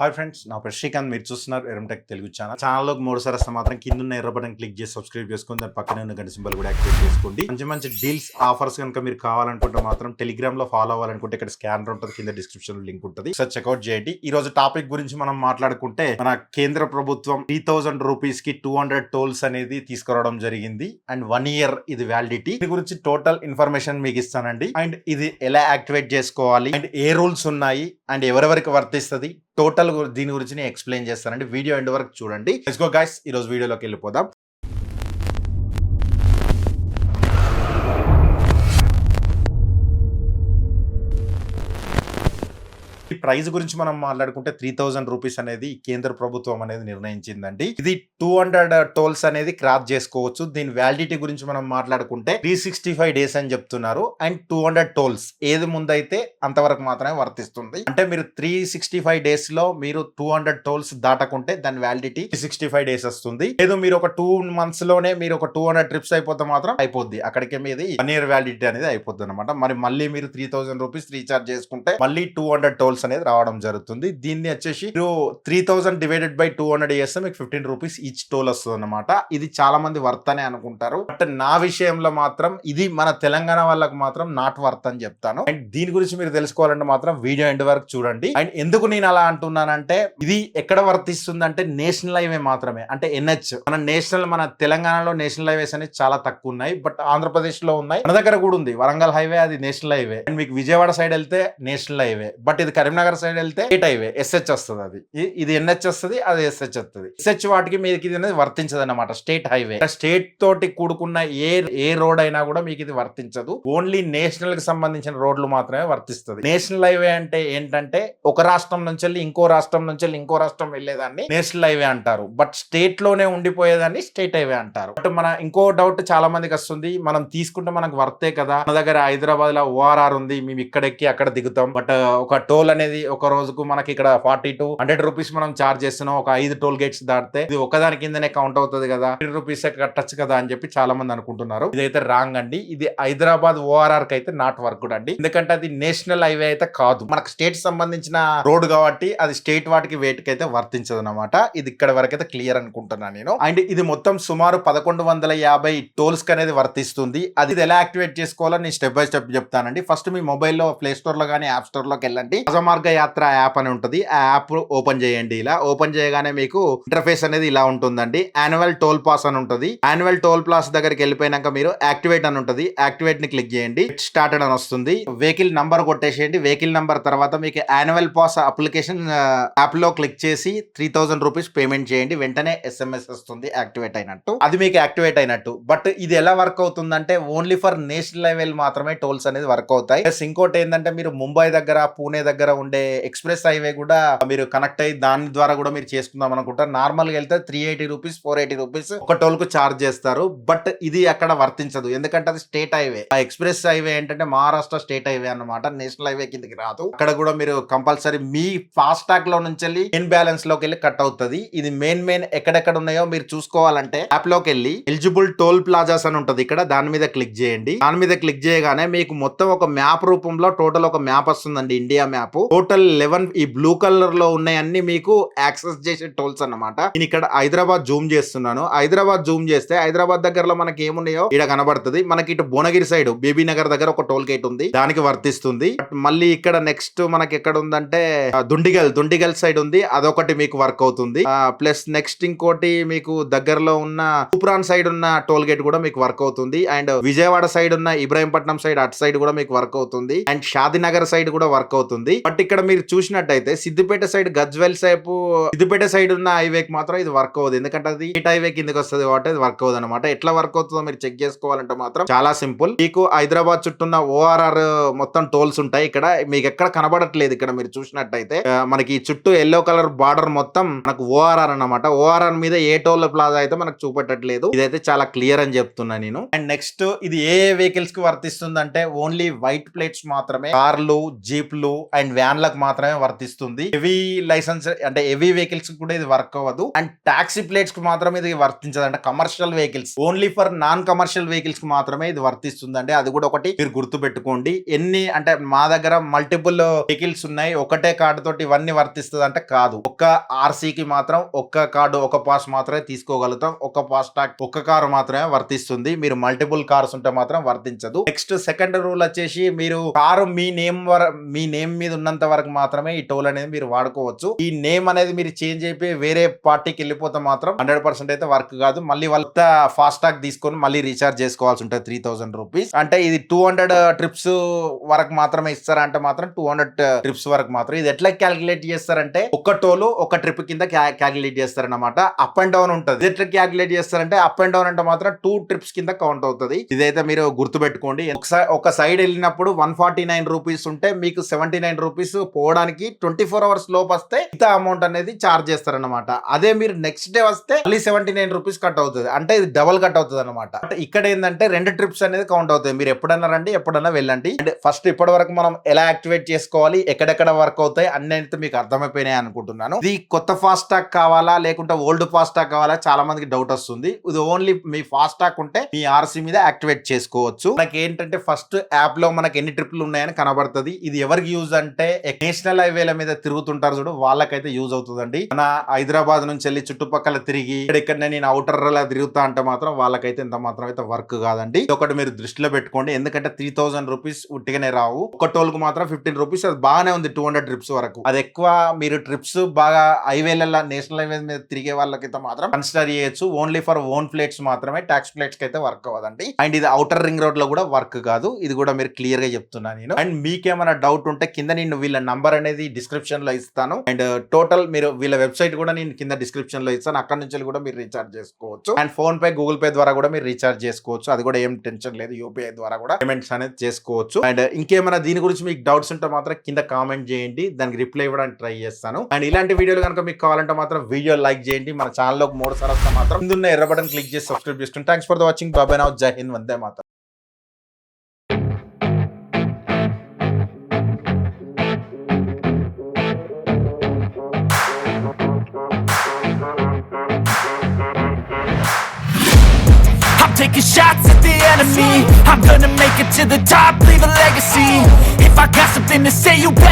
Hi friends నా పేరు శ్రీకాంత్. మీరు చూస్తున్నారు ఎరంటెక్ తెలుగు ఛానల్. ఛానల్లోకి మూడు సార్ వస్తే మాత్రం కింద ఉన్న ఎర్ర బటన్ క్లిక్ చేసి సబ్స్క్రైబ్ చేసుకుని దాని పక్కనే ఉన్న గంట సింబల్ కూడా యాక్టివేట్ చేసుకోండి. మంచి మంచి డీల్స్ ఆఫర్స్ కనుక మీరు కావాలనుకుంటే మాత్రం టెలిగ్రామ్లో ఫాలో అవ్వాలనుకుంటే ఇక్కడ స్కానర్ ఉంటుంది కింద డిస్క్రిప్షన్ లింక్ ఉంటుంది. సార్ చెక్అౌట్ చేయండి. ఈ రోజు టాపిక్ గురించి మనం మాట్లాడుకుంటే మన కేంద్ర ప్రభుత్వం త్రీ థౌసండ్ రూపీస్కి టూ హండ్రెడ్ టోల్స్ అనేది తీసుకురావడం జరిగింది. అండ్ వన్ ఇయర్ ఇది వ్యాలిడిటీ. దీని గురించి టోటల్ ఇన్ఫర్మేషన్ మీకు ఇస్తానండి. అండ్ ఇది ఎలా యాక్టివేట్ చేసుకోవాలి? అండ్ ఏ రూల్స్ ఉన్నాయి? అండ్ ఎవరెవరికి వర్తిస్తుంది? టోటల్ దీని గురించి నేను ఎక్స్ప్లెయిన్ చేస్తానండి. వీడియో ఎండ్ వరకు చూడండి. లెట్స్ గో గైస్ ఈ రోజు వీడియోలోకి వెళ్ళిపోదాం. ఈ ప్రైస్ గురించి మనం మాట్లాడుకుంటే త్రీ థౌజండ్ రూపీస్ అనేది కేంద్ర ప్రభుత్వం అనేది నిర్ణయించిందండి. ఇది టూ హండ్రెడ్ టోల్స్ అనేది క్రాప్ చేసుకోవచ్చు. దీని వ్యాలిడిటీ గురించి మనం మాట్లాడుకుంటే త్రీ సిక్స్టీ ఫైవ్ డేస్ అని చెప్తున్నారు. అండ్ టూ హండ్రెడ్ టోల్స్ ఏది ముందైతే అంతవరకు మాత్రమే వర్తిస్తుంది. అంటే మీరు త్రీ సిక్స్టీ ఫైవ్ డేస్లో మీరు టూ హండ్రెడ్ టోల్స్ దాటకుంటే దాని వ్యాలిడిటీ సిక్స్టీ ఫైవ్ డేస్ వస్తుంది. లేదు మీరు ఒక టూ మంత్స్లోనే మీరు ఒక టూ హండ్రెడ్ ట్రిప్స్ అయిపోతే మాత్రం అయిపోద్ది. అక్కడికి మీది వన్ ఇయర్ వ్యాలిడిటీ అనేది అయిపోద్ది అనమాట మరి మళ్ళీ మీరు త్రీ థౌసండ్ రూపీస్ రీఛార్జ్ చేసుకుంటే మళ్ళీ టూ హండ్రెడ్ టోల్స్ అనేది రావడం జరుగుతుంది. దీన్ని వచ్చేసి మీరు three thousand divided by two hundred చేస్తే మీకు ఫిఫ్టీన్ రూపీస్ ఈచ్ టోల్ వస్తుంది అనమాట ఇది చాలా మంది వర్త్ అని అనుకుంటారు. బట్ నా విషయంలో మాత్రం ఇది మన తెలంగాణ వాళ్ళకు మాత్రం నాట్ వర్త్ అని చెప్తాను. అండ్ దీని గురించి మీరు తెలుసుకోవాలంటే మాత్రం వీడియో ఎండ్ వరకు చూడండి. అండ్ ఎందుకు నేను అలా అంటున్నానంటే ఇది ఎక్కడ వర్తిస్తుంది అంటే నేషనల్ హైవే మాత్రమే. అంటే ఎన్హెచ్. మన నేషనల్ మన తెలంగాణలో నేషనల్ హైవేస్ అనేది చాలా తక్కువ ఉన్నాయి. బట్ ఆంధ్రప్రదేశ్లో ఉన్నాయి. మన దగ్గర కూడా ఉంది. వరంగల్ హైవే అది నేషనల్ హైవే. అండ్ మీకు విజయవాడ సైడ్ వెళ్తే నేషనల్ హైవే. బట్ ఇది కరీంనగర్ సైడ్ వెళ్తే స్టేట్ హైవే ఎస్హెచ్ వస్తుంది అది. ఇది ఎన్హెచ్ వస్తుంది అది ఎస్హెచ్ వస్తుంది. ఎస్హెచ్ వాటికి మీకు ఇది అనేది వర్తించదు అనమాట స్టేట్ హైవే స్టేట్ తోటి కూడుకున్న ఏ ఏ రోడ్ అయినా కూడా మీకు ఇది వర్తించదు. ఓన్లీ నేషనల్కి సంబంధించిన రోడ్లు మాత్రమే వర్తిస్తుంది. నేషనల్ హైవే అంటే ఏంటంటే ఒక రాష్ట్రం నుంచి వెళ్ళి ఇంకో రాష్ట్రం నుంచి వెళ్ళి ఇంకో రాష్ట్రం వెళ్ళేదాన్ని నేషనల్ హైవే అంటారు. బట్ స్టేట్లోనే ఉండిపోయేదాన్ని స్టేట్ హైవే అంటారు. బట్ మన ఇంకో డౌట్ చాలా మందికి వస్తుంది. మనం తీసుకుంటే మనకు వర్తే కదా? మన దగ్గర హైదరాబాద్లో ఓఆర్ఆర్ ఉంది. మేము ఇక్కడెక్కి అక్కడ దిగుతాం. బట్ ఒక టోల్ అనేది ఒక రోజుకు మనకి ఇక్కడ ఫార్టీ టు హండ్రెడ్ రూపీస్ మనం చార్జ్ చేస్తున్నాం. ఒక ఐదు టోల్ గేట్స్ దాటితే ఇది ఒకదాని కిందనే కౌంట్ అవుతుంది కదా. ఫిఫ్టీ రూపీస్ కట్టచ్చు కదా అని చెప్పి చాలా మంది అనుకుంటున్నారు. ఇదైతే రాంగ్ అండి. ఇది హైదరాబాద్ ఓఆర్ఆర్కి అయితే నాట్ వర్క్ అండి. ఎందుకంటే అది నేషనల్ హైవే అయితే కాదు. మనకు స్టేట్ సంబంధించిన రోడ్ కాబట్టి అది స్టేట్ వాటికి వేటికి అయితే వర్తించదు అనమాట ఇది ఇక్కడ వరకు అయితే క్లియర్ అనుకుంటున్నాను నేను. అండ్ ఇది మొత్తం సుమారు పదకొండు వందల యాభై టోల్స్ అనేది వర్తిస్తుంది. అది ఇది ఎలా యాక్టివేట్ చేసుకోవాలో నేను స్టెప్ బై స్టెప్ చెప్తానండి. ఫస్ట్ మీ మొబైల్లో ప్లే స్టోర్లో కానీ యాప్ స్టోర్లోకి వెళ్ళండి. మార్గ యాత్ర యాప్ అని ఉంటుంది. ఆ యాప్ ఓపెన్ చేయండి ఇలా. ఓపెన్ చేయగానే మీకు ఇంటర్ఫేస్ అనేది ఇలా ఉంటుందండి. యాన్యువల్ టోల్ పాస్ అని ఉంటుంది. యాన్యువల్ టోల్ పాస్ దగ్గరికి వెళ్ళిపోయినాక మీరు యాక్టివేట్ అని ఉంటుంది. యాక్టివేట్ని క్లిక్ చేయండి. స్టార్టెడ్ అని వస్తుంది. వెహికల్ నంబర్ కొట్టేసేయండి. వెహికల్ నంబర్ తర్వాత మీకు యాన్యువల్ పాస్ అప్లికేషన్ యాప్లో క్లిక్ చేసి త్రీ థౌసండ్ రూపీస్ పేమెంట్ చేయండి. వెంటనే ఎస్ఎంఎస్ వస్తుంది యాక్టివేట్ అయినట్టు. అది మీకు యాక్టివేట్ అయినట్టు. బట్ ఇది ఎలా వర్క్ అవుతుందంటే ఓన్లీ ఫర్ నేషనల్ లెవెల్ మాత్రమే టోల్స్ అనేది వర్క్ అవుతాయి. ఇంకోటి ఏంటంటే మీరు ముంబై దగ్గర పూణే దగ్గర ఉండే ఎక్స్ప్రెస్ హైవే కూడా మీరు కనెక్ట్ అయ్యి దాని ద్వారా కూడా మీరు చేసుకుందాం అనుకుంటారు నార్మల్గా వెళ్తే three eighty rupees four eighty rupees ఒక టోల్కు చార్జ్ చేస్తారు. బట్ ఇది అక్కడ వర్తించదు. ఎందుకంటే అది స్టేట్ హైవే ఆ ఎక్స్ప్రెస్ హైవే ఏంటంటే మహారాష్ట్ర స్టేట్ హైవే అన్నమాట. నేషనల్ హైవే కిందకి రాదు. అక్కడ కూడా మీరు కంపల్సరీ మీ ఫాస్ట్ ట్యాగ్లో నుంచి వెళ్ళి మెయిన్ బ్యాలెన్స్లోకి వెళ్ళి కట్ అవుతుంది. ఇది మెయిన్ మెయిన్ ఎక్కడెక్కడ ఉన్నాయో మీరు చూసుకోవాలంటే యాప్లోకి వెళ్ళి ఎలిజిబుల్ టోల్ ప్లాజాస్ అని ఉంటుంది ఇక్కడ. దాని మీద క్లిక్ చేయండి. దాని మీద క్లిక్ చేయగానే మీకు మొత్తం ఒక మ్యాప్ రూపంలో టోటల్ ఒక మ్యాప్ వస్తుందండి. ఇండియా మ్యాప్ టోటల్ లెవెన్ ఈ బ్లూ కలర్లో ఉన్నాయన్నీ మీకు యాక్సెస్ చేసే టోల్స్ అన్నమాట. నేను ఇక్కడ హైదరాబాద్ జూమ్ చేస్తున్నాను. హైదరాబాద్ జూమ్ చేస్తే హైదరాబాద్ దగ్గరలో మనకి ఏమున్నాయో ఇక్కడ కనబడుతుంది. మనకి ఇటు భువనగిరి సైడ్ బేబీ నగర్ దగ్గర ఒక టోల్ గేట్ ఉంది. దానికి వర్తిస్తుంది. మళ్ళీ ఇక్కడ నెక్స్ట్ మనకి ఎక్కడ ఉందంటే దుండిగల్ దుండిగల్ సైడ్ ఉంది. అదొకటి మీకు వర్క్ అవుతుంది. ప్లస్ నెక్స్ట్ ఇంకోటి మీకు దగ్గరలో ఉన్న తూప్రాన్ సైడ్ ఉన్న టోల్ గేట్ కూడా మీకు వర్క్ అవుతుంది. అండ్ విజయవాడ సైడ్ ఉన్న ఇబ్రాహీంపట్నం సైడ్ అటు సైడ్ కూడా మీకు వర్క్ అవుతుంది. అండ్ షాదినగర్ సైడ్ కూడా వర్క్ అవుతుంది. బట్ ఇక్కడ మీరు చూసినట్టయితే సిద్దిపేట సైడ్ గజ్వెల్ సైపు సిద్దిపేట సైడ్ ఉన్న హైవేకి మాత్రం ఇది వర్క్ అవ్వదు. ఎందుకంటే అది స్టేట్ హైవే కిందకి వస్తుంది కాబట్టి అది వర్క్ అవుతుంది అనమాట ఎట్లా వర్క్ అవుతుందో మీరు చెక్ చేసుకోవాలంటే మాత్రం చాలా సింపుల్. మీకు హైదరాబాద్ చుట్టూ ఉన్న ఓఆర్ఆర్ మొత్తం టోల్స్ ఉంటాయి ఇక్కడ. మీకు ఎక్కడ కనబడట్లేదు ఇక్కడ మీరు చూసినట్టయితే. మనకి ఈ చుట్టూ ఎల్లో కలర్ బార్డర్ మొత్తం మనకు ఓఆర్ఆర్ అన్నమాట. ఓఆర్ఆర్ మీద ఏ టోల్ ప్లాజా అయితే మనకు చూపెట్టట్లేదు. ఇదైతే చాలా క్లియర్ అని చెప్తున్నా నేను. అండ్ నెక్స్ట్ ఇది ఏ ఏ వెహికల్స్కి వర్తిస్తుంది అంటే ఓన్లీ వైట్ ప్లేట్స్ మాత్రమే. కార్లు జీప్లు అండ్ వ్యాన్లకు మాత్రమే వర్తిస్తుంది. హెవీ లైసెన్స్ అంటే హెవీ వెహికల్స్ కూడా ఇది వర్క్ అవ్వదు. అండ్ టాక్సీ ప్లేట్స్కి మాత్రం ఇది వర్తించదు. అంటే commercial vehicles only for non commercial వెహికల్స్కు మాత్రమే ఇది వర్తిస్తుంది. అంటే అది కూడా ఒకటి మీరు గుర్తు పెట్టుకోండి ఎన్ని అంటే మా దగ్గర మల్టిపుల్ వెహికల్స్ ఉన్నాయి. ఒకటే కార్డు తోటి ఇవన్నీ వర్తిస్తుంది అంటే కాదు. ఒక్క ఆర్సీకి కి మాత్రం ఒక్క కార్డు ఒక పాస్ మాత్రమే తీసుకోగలుగుతాం. ఒక పాస్ టాక్ ఒక్క కారు మాత్రమే వర్తిస్తుంది. మీరు మల్టిపుల్ కార్స్ ఉంటే మాత్రం వర్తించదు. నెక్స్ట్ సెకండ్ రూల్ వచ్చేసి మీరు కారు మీ నేమ్ మీ నేమ్ మీద ఉన్న ఉన్నంత వరకు మాత్రమే ఈ టోల్ అనేది మీరు వాడుకోవచ్చు. ఈ నేమ్ అనేది మీరు చేంజ్ అయిపోయి వేరే పార్టీకి వెళ్ళిపోతే మాత్రం హండ్రెడ్ పర్సెంట్ అయితే వర్క్ కాదు. మళ్ళీ వాళ్ళ ఫాస్ట్ టాగ్ తీసుకొని మళ్ళీ రీఛార్జ్ చేసుకోవాల్సి ఉంటుంది త్రీ థౌసండ్ రూపీస్. అంటే ఇది టూ హండ్రెడ్ ట్రిప్స్ వరకు మాత్రమే ఇస్తారంటే మాత్రం టూ హండ్రెడ్ ట్రిప్స్ వరకు మాత్రం. ఇది ఎట్లా క్యాలిక్యులేట్ చేస్తారంటే ఒక టోలు ఒక ట్రిప్ కింద క్యాలిక్యులేట్ చేస్తారన్నమాట. అప్ అండ్ డౌన్ ఉంటుంది. ఎట్లా క్యాలిక్యులేట్ చేస్తారంటే అప్ అండ్ డౌన్ అంటే మాత్రం టూ ట్రిప్స్ కింద కౌంట్ అవుతుంది. ఇదైతే మీరు గుర్తుపెట్టుకోండి. ఒకసారి ఒక సైడ్ వెళ్ళినప్పుడు వన్ ఫార్టీ నైన్ రూపీస్ ఉంటే మీకు సెవెంటీ నైన్ రూపీస్ పోవడానికి ట్వంటీ ఫోర్ అవర్స్ లోపు వస్తే ఇంత అమౌంట్ అనేది చార్జ్ చేస్తారన్నమాట. అదే మీరు నెక్స్ట్ డే వస్తే మళ్ళీ సెవెంటీ నైన్ రూపీస్ కట్ అవుతుంది. అంటే ఇది డబల్ కట్ అవుతుంది అనమాట ఇక్కడ ఏంటంటే రెండు ట్రిప్స్ అనేది కౌంట్ అవుతాయి. మీరు ఎప్పుడన్నా రండి ఎప్పుడన్నా వెళ్ళండి. అండ్ ఫస్ట్ ఇప్పటి వరకు మనం ఎలా యాక్టివేట్ చేసుకోవాలి ఎక్కడెక్కడ వర్క్ అవుతాయి అన్ని అయితే మీకు అర్థమైపోయినాయి అనుకుంటున్నాను. ఇది కొత్త ఫాస్ట్ కావాలా లేకుంటే ఓల్డ్ ఫాస్ట్ కావాలా చాలా మందికి డౌట్ వస్తుంది. ఇది ఓన్లీ మీ ఫాస్టాక్ ఉంటే మీ ఆర్సీ మీద యాక్టివేట్ చేసుకోవచ్చు. మనకి ఏంటంటే ఫస్ట్ యాప్లో మనకి ఎన్ని ట్రిప్లు ఉన్నాయని కనబడుతుంది. ఇది ఎవరికి యూజ్ అంటే నేషనల్ హైవేల మీద తిరుగుతుంటారు చూడు వాళ్ళకైతే యూజ్ అవుతుందండి. మన హైదరాబాద్ నుంచి వెళ్ళి చుట్టుపక్కల తిరిగి ఇక్కడ నేను అవుటర్ లా తిరుగుతా అంటే మాత్రం వాళ్ళకైతే ఇంత మాత్రం అయితే వర్క్ కాదండి. ఒకటి మీరు దృష్టిలో పెట్టుకోండి. ఎందుకంటే త్రీ థౌసండ్ రూపీస్ ఉట్టిగానే రావు. ఒక టోల్కు మాత్రం ఫిఫ్టీన్ రూపీస్ అది బాగానే ఉంది టూ హండ్రెడ్ ట్రిప్స్ వరకు. అది ఎక్కువ మీరు ట్రిప్స్ బాగా హైవేలలో నేషనల్ హైవే మీద తిరిగే వాళ్ళకైతే మాత్రం కన్సిడర్ చేయొచ్చు. ఓన్లీ ఫర్ ఓన్ ప్లేట్స్ మాత్రమే ట్యాక్స్ ప్లేట్స్కి అయితే వర్క్ అవ్వదండి. అండ్ ఇది అవుటర్ రింగ్ రోడ్లో కూడా వర్క్ కాదు. ఇది కూడా మీరు క్లియర్గా చెప్తున్నా నేను. అండ్ మీకేమైనా డౌట్ ఉంటే కింద నేను వీళ్ళ నంబర్ అనేది డిస్క్రిప్షన్లో ఇస్తాను. అండ్ uh, టోటల్ మీరు వీళ్ళ వెబ్సైట్ కూడా నేను కింద డిస్క్రిప్షన్లో ఇస్తాను. అక్కడ నుంచి కూడా మీరు రీఛార్జ్ చేసుకోవచ్చు. And PhonePe Google Pay ద్వారా కూడా మీరు రీఛార్జ్ చేసుకోవచ్చు. అది కూడా ఏం టెన్షన్ లేదు. యూపీఐ ద్వారా కూడా పేమెంట్స్ అనేది చేసుకోవచ్చు. అండ్ ఇంకేమైనా దీని గురించి మీకు డౌట్స్ ఉంటే మాత్రం కింద కామెంట్ చేయండి. దానికి రిప్లై ఇవ్వడానికి ట్రై చేస్తాను. అండ్ ఇలాంటి వీడియోలు కనుక మీకు కావాలంటే మాత్రం వీడియో లైక్ చేయండి. మన ఛానల్లో మూడు సార్లు వస్తే మాత్రం ముందున్న ఎర్ర బటన్ క్లిక్ చేసి సబ్స్క్రైబ్ చేసుకోండి థ్యాంక్స్ ఫర్ ద వాచింగ్. బాబాయ్ నౌ. జై హింద్. వందే మాత్రం. Taking shots at the enemy. I'm gonna make it to the top, leave a legacy. If I got something to say, you better